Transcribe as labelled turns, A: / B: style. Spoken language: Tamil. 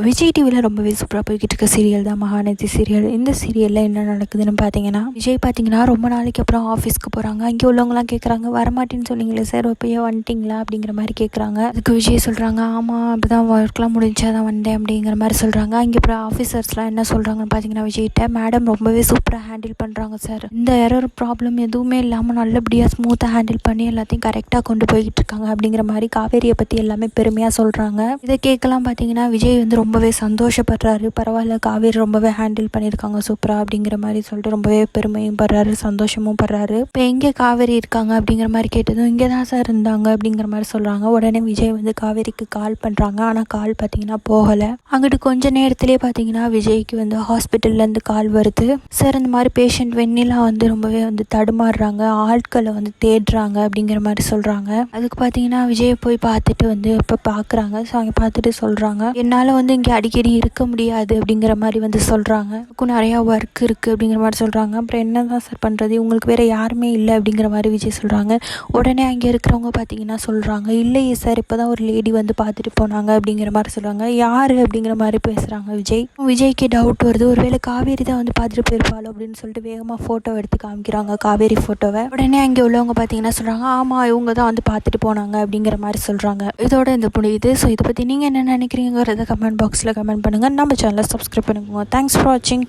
A: விஜய் டிவியில் ரொம்பவே சூப்பராக போய்கிட்டு இருக்க சீரியல் தான் மகாநதி சீரியல் இந்த சீரியலில் என்ன நடக்குதுன்னு பார்த்தீங்கன்னா விஜய் பார்த்தீங்கன்னா ரொம்ப நாளைக்கு அப்புறம் ஆஃபீஸ்க்கு போகிறாங்க அங்கே உள்ளவங்களாம் கேட்குறாங்க வரமாட்டேன்னு சொன்னீங்களே சார் இப்போயே வந்துட்டிங்களா? அப்படிங்கிற மாதிரி கேட்குறாங்க அதுக்கு விஜய் சொல்கிறாங்க ஆமாம் அப்படி தான் ஒர்க்லாம் முடிஞ்சா தான் வந்தேன் அப்படிங்கிற மாதிரி சொல்கிறாங்க அங்கே அப்புறம் ஆஃபீஸர்ஸ்லாம் என்ன சொல்கிறாங்கன்னு பார்த்தீங்கன்னா விஜய்கிட்ட மேடம் ரொம்பவே சூப்பராக ஹேண்டில் பண்ணுறாங்க சார் இந்த எரர் ப்ராப்ளம் எதுவுமே இல்லாமல் நல்லபடியாக ஸ்மூத்தாக ஹேண்டில் பண்ணி எல்லாத்தையும் கரெக்டாக கொண்டு போய்கிட்டு இருக்காங்க அப்படிங்கிற மாதிரி காவேரியை பற்றி எல்லாமே பெருமையாக சொல்கிறாங்க இதை கேட்கலாம் பார்த்தீங்கன்னா விஜய் வந்து ரொம்ப ரொம்பவே சந்தோஷப்படுறாரு. பரவாயில்ல காவேரி ரொம்பவே ஹேண்டில் பண்ணியிருக்காங்க. சூப்பராக அப்படிங்கிற மாதிரி சொல்லிட்டு ரொம்பவே பெருமையும் படுறாரு சந்தோஷமும் படுறாரு. இப்போ எங்கே காவேரி இருக்காங்க அப்படிங்கிற மாதிரி கேட்டதும் இங்கே தான் சார் இருந்தாங்க அப்படிங்கிற மாதிரி சொல்கிறாங்க உடனே விஜய் வந்து காவேரிக்கு கால் பண்ணுறாங்க ஆனால் கால் பார்த்தீங்கன்னா போகலை. அங்கிட்டு கொஞ்ச நேரத்திலே பார்த்தீங்கன்னா விஜய்க்கு வந்து ஹாஸ்பிட்டல்லேருந்து கால் வருது. சார் இந்த மாதிரி பேஷண்ட் வெண்ணிலா வந்து ரொம்பவே வந்து தடுமாறுறாங்க. ஆட்களை வந்து தேடுறாங்க அப்படிங்கிற மாதிரி சொல்கிறாங்க அதுக்கு பார்த்தீங்கன்னா விஜய் போய் பார்த்துட்டு வந்து இப்போ பார்க்குறாங்க ஸோ அங்கே பார்த்துட்டு சொல்கிறாங்க என்னால் வந்து இங்கே அடிக்கடி இருக்க முடியாது அப்படிங்கிற மாதிரி வந்து சொல்கிறாங்க எனக்கும் நிறையா ஒர்க் இருக்குது அப்படிங்கிற மாதிரி சொல்கிறாங்க அப்புறம் என்ன தான் சார் பண்ணுறது உங்களுக்கு வேறு யாருமே இல்லை அப்படிங்கிற மாதிரி விஜய் சொல்கிறாங்க உடனே அங்கே இருக்கிறவங்க பார்த்தீங்கன்னா சொல்கிறாங்க இல்லையே சார் இப்போ தான் ஒரு லேடி வந்து பார்த்துட்டு போனாங்க அப்படிங்கிற மாதிரி சொல்கிறாங்க யார் அப்படிங்கிற மாதிரி பேசுகிறாங்க விஜய். விஜய்க்கு டவுட் வருது. ஒருவேளை காவேரி தான் வந்து பார்த்துட்டு போயிருப்பாளோ அப்படின்னு சொல்லிட்டு வேகமாக ஃபோட்டோ எடுத்து காமிக்கிறாங்க காவேரி ஃபோட்டோவை உடனே அங்கே உள்ளவங்க பார்த்தீங்கன்னா சொல்கிறாங்க ஆமாம் இவங்க தான் வந்து பார்த்துட்டு போனாங்க அப்படிங்கிற மாதிரி சொல்கிறாங்க இதோட இந்த முடியுது. ஸோ இதை பற்றி நீங்கள் என்ன நினைக்கிறீங்கிறத கமெண்ட் பாக்ஸில் கமெண்ட் பண்ணுங்கள் நம்ம சேனலை சப்ஸ்கிரைப் பண்ணிக்கோங்க. தேங்க்ஸ் ஃபார் வாட்சிங்